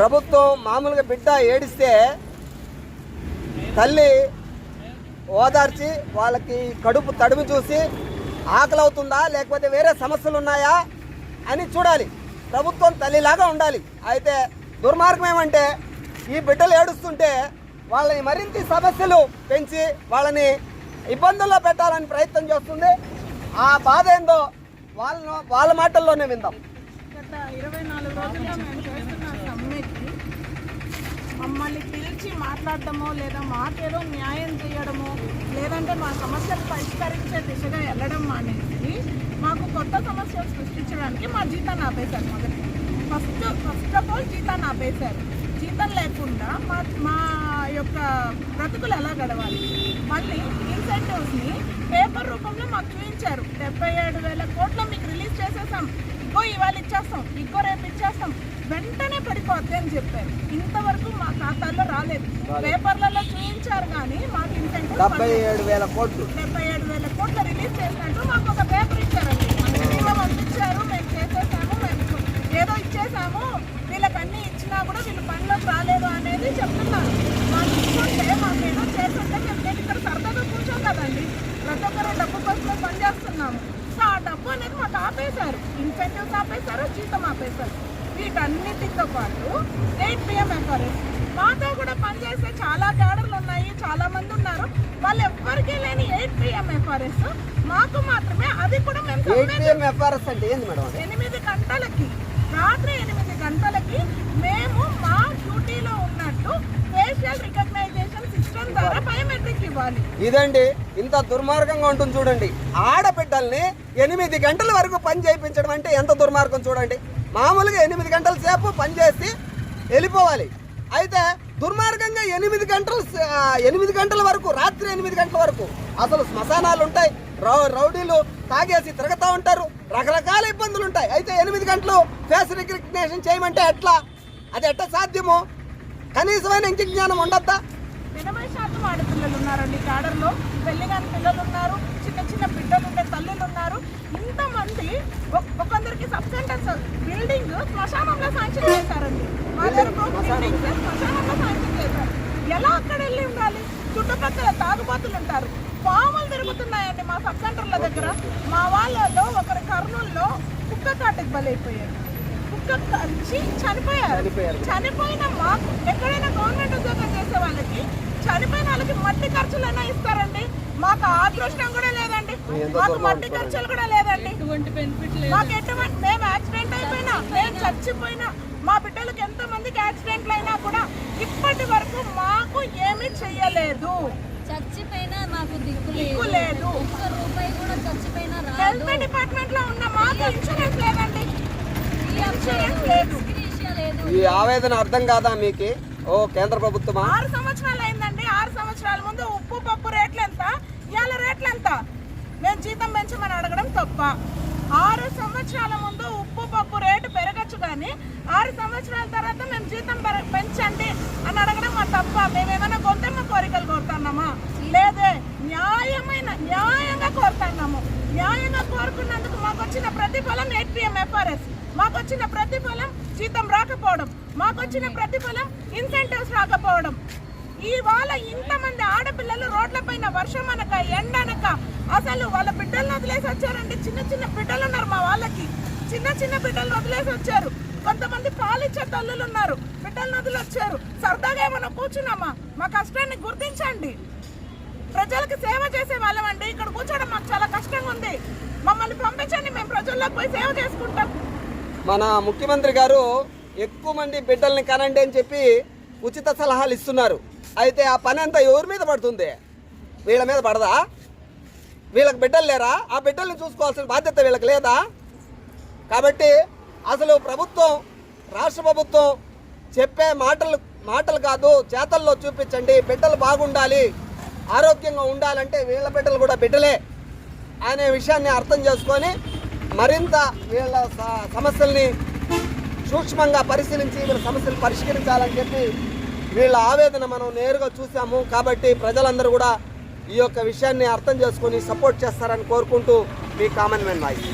ప్రభుత్వం మామూలుగా బిడ్డ ఏడిస్తే తల్లి ఓదార్చి వాళ్ళకి కడుపు తడుము చూసి ఆకలి అవుతుందా లేకపోతే వేరే సమస్యలు ఉన్నాయా అని చూడాలి. ప్రభుత్వం తల్లిలాగా ఉండాలి. అయితే దుర్మార్గం ఏమంటే ఈ బిడ్డలు ఏడుస్తుంటే వాళ్ళని మరింత సమస్యలు పెంచి వాళ్ళని ఇబ్బందుల్లో పెట్టాలని ప్రయత్నం చేస్తుంది. ఆ బాధ ఏందో వాళ్ళ వాళ్ళ మాటల్లోనే విందాం. ఇరవై నాలుగు రోజులుగా మమ్మల్ని పిలిచి మాట్లాడటమో లేదా మాకేదో న్యాయం చేయడమో లేదంటే మా సమస్యలు పరిష్కరించే దిశగా వెళ్ళడం అనేది మాకు కొత్త సమస్యలు సృష్టించడానికి మా జీతాన్ని ఆపేశారు మొదటి. ఫస్ట్ ఫస్ట్ ఆఫ్ ఆల్ జీతాన్ని ఆపేశారు. జీతం లేకుండా మా మా యొక్క బ్రతుకులు ఎలా గడవాలి? మళ్ళీ ఇన్సెంటివ్స్ని పేపర్ రూపంలో మాకు చూపించారు. డెబ్బై ఏడు వేల కోట్లు మీకు రిలీజ్ చేసేసాం. ఇగో ఇవాళ ఇచ్చేస్తాం. ఇగో రేపు ఇచ్చేస్తాం. వెంటనే పడిపోద్ది అని చెప్పారు. ఇంతవరకు మా ఖాతాల్లో రాలేదు. పేపర్లలో చూపించారు కానీ మాకు ఇన్సెంటివ్ డెబ్బై ఏడు వేల కోట్లు. డెబ్బై ఏడు వేల కోట్లు రిలీజ్ చేసినట్టు మాకు ఒక పేపర్ ఇచ్చారండి వీళ్ళు పంపించారు మేము చేసేసాము మేము ఏదో ఇచ్చేసాము వీళ్ళకి అన్ని ఇచ్చినా కూడా వీళ్ళు పనిలోకి రాలేదు అనేది చెప్తున్నారు మాకు ఇస్తుంటే మాకు ఏదో చేస్తుంటే మేము నేను ఇక్కడ సరదాగా కూర్చోం కదండి ప్రతి ఒక్కరు డబ్బు కోసమే పని చేస్తున్నాము సో ఆ డబ్బు అనేది మాకు ఇన్సెంటివ్స్ ఆపేశారు జీతం ఆపేశారు. వీటన్నిటితో పాటు ఎయిట్ పిఎం ఎఫ్ఆర్ఎస్ మాతో కూడా పనిచేసే చాలా క్యాడర్లు ఉన్నాయి చాలా మంది ఉన్నారు. వాళ్ళు ఎవ్వరికీ లేని ఎయిట్ పిఎం ఎఫ్ఆర్ఎస్ మాకు మాత్రమే అది కూడా మేము ఎనిమిది గంటలకి రాత్రి ఎనిమిది గంటలకి మేము మా డ్యూటీలో ఉన్నట్టు ఫేషియల్ రికగ్నైజేషన్ సిస్టమ్ ద్వారా బయోమెట్రిక్ ఇవ్వాలి. ఇదండి ఇంత దుర్మార్గంగా ఉంటుంది చూడండి. ఆడబిడ్డల్ని ఎనిమిది గంటల వరకు పని చేయించడం అంటే ఎంత దుర్మార్గం చూడండి. మామూలుగా ఎనిమిది గంటల సేపు పని చేసి వెళ్ళిపోవాలి. అయితే దుర్మార్గంగా ఎనిమిది గంటలు ఎనిమిది గంటల వరకు రాత్రి ఎనిమిది గంటల వరకు అసలు శ్మశానాలు ఉంటాయి. రౌ రౌడీలు తాగేసి తిరుగుతూ ఉంటారు. రకరకాల ఇబ్బందులు ఉంటాయి అయితే ఎనిమిది గంటలు ఫేస్ రికగ్నేషన్ చేయమంటే ఎట్లా? అది ఎట్లా సాధ్యము? కనీసమైన ఇంటి జ్ఞానం ఉండద్దా? ఎనభై శాతం ఆడపిల్లలు ఉన్నారండి క్యాడర్లో. పెళ్ళి కాని పిల్లలు ఉన్నారు చిన్న చిన్న బిడ్డలు ఉండే తల్లులు ఉన్నారు ఇంతమంది ఒక్- ఒకందరికి సబ్ సెంటర్స్ బిల్డింగ్ శ్మశానంలో శాంక్షన్ చేశారండి. శ్మశానంలో శాంక్షన్ చేశారు. ఎలా అక్కడ వెళ్ళి ఉండాలి? చుట్టుపక్కల తాగుబోతులు ఉంటారు పాములు తిరుగుతున్నాయండి మా సబ్ సెంటర్ల దగ్గర. మా వాళ్ళలో కర్నూల్లో కుక్క కాటుకు బలైపోయారు. కుక్క కరిచి చనిపోయారు. చనిపోయిన మాకు ఎక్కడైనా గవర్నమెంట్ ఉద్యోగం చేసే వాళ్ళకి చనిపోయిన వాళ్ళకి మట్టి ఖర్చులైనా ఇస్తారండి. మాకు ఆ అదృష్టం కూడా లేదండి. మాకు మట్టి ఖర్చులు కూడా లేదండి. మాకు ఎటువంటి మేము యాక్సిడెంట్ అయిపోయినా మేము చచ్చిపోయినా మా బిడ్డలకు ఎంత మందికి యాక్సిడెంట్లు అయినా కూడా ఇప్పటి వరకు మాకు ఏమీ చెయ్యలేదు. చచ్చిపోయినా మాకు దిక్కు లేదు. ఒక్క రూపాయి కూడా చచ్చిపోయినా రాదు. హెల్త్ డిపార్ట్మెంట్లో ఉన్న మాకు ఇన్సూరెన్స్ లేదండి ఇన్సూరెన్స్ లేదు విషయం లేదు ఈ ఆవేదన అర్థం కాదా మీకు? ఓ కేంద్ర ప్రభుత్వమా? ఆరు సంవత్సరాలు అయిందండి. ఆరు సంవత్సరాల ముందు ఉప్పు పప్పు రేట్లు ఎంత? ఇవాళ రేట్లు ఎంత? మేము జీతం పెంచమని అడగడం తప్ప. ఆరు సంవత్సరాల ముందు ఉప్పు పప్పు రేటు పెరగచ్చు కానీ ఆరు సంవత్సరాల తర్వాత మేము జీతం పెంచండి అని అడగడం మా తప్ప. మేమేమైనా గొంతెమ్మ కోరికలు కోరుతున్నామా? లేదే. న్యాయమైన న్యాయంగా కోరుతున్నాము. న్యాయంగా కోరుకున్నందుకు మాకు వచ్చిన ప్రతిఫలం ఎయిట్ పిఎం ఎఫ్ఆర్ఎస్ మాకు వచ్చిన ప్రతిఫలం జీతం రాకపోవడం మాకు వచ్చిన ప్రతిఫలం ఇన్సెంటివ్స్ రాకపోవడం. ఇవాళ ఇంతమంది ఆడపిల్లలు రోడ్లపైన వర్షం అనక ఎండ అనక అసలు వాళ్ళ బిడ్డలను వదిలేసి వచ్చారండి. చిన్న చిన్న బిడ్డలు ఉన్నారు మా వాళ్ళకి. చిన్న చిన్న బిడ్డలను వదిలేసి వచ్చారు. కొంతమంది పాలిచ్చే తల్లులు ఉన్నారు. బిడ్డలను వదిలి వచ్చారు. సరదాగా ఏమైనా కూర్చున్నామా? మా కష్టాన్ని గుర్తించండి. ప్రజలకు సేవ చేసే వాళ్ళమండి ఇక్కడ కూర్చోవడం మాకు చాలా కష్టంగా ఉంది. మమ్మల్ని పంపించండి. మేము ప్రజల్లోకి పోయి సేవ చేసుకుంటాం. మన ముఖ్యమంత్రి గారు ఎక్కువ మంది బిడ్డల్ని కనండి అని చెప్పి ఉచిత సలహాలు ఇస్తున్నారు. అయితే ఆ పని అంతా ఎవరి మీద పడుతుంది? వీళ్ళ మీద పడదా? వీళ్ళకి బిడ్డలు లేరా? ఆ బిడ్డల్ని చూసుకోవాల్సిన బాధ్యత వీళ్ళకి లేదా? కాబట్టి అసలు ప్రభుత్వం రాష్ట్ర ప్రభుత్వం చెప్పే మాటలు మాటలు కాదు చేతల్లో చూపించండి. బిడ్డలు బాగుండాలి ఆరోగ్యంగా ఉండాలంటే వీళ్ళ బిడ్డలు కూడా బిడ్డలే అనే విషయాన్ని అర్థం చేసుకొని మరింత వీళ్ళ స- సమస్యల్ని సూక్ష్మంగా పరిశీలించి వీళ్ళ సమస్యలు పరిష్కరించాలని చెప్పి వీళ్ళ ఆవేదన మనం నేరుగా చూసాము కాబట్టి ప్రజలందరూ కూడా ఈ యొక్క విషయాన్ని అర్థం చేసుకొని సపోర్ట్ చేస్తారని కోరుకుంటూ మీ కామన్ మ్యాన్ వాయిస్.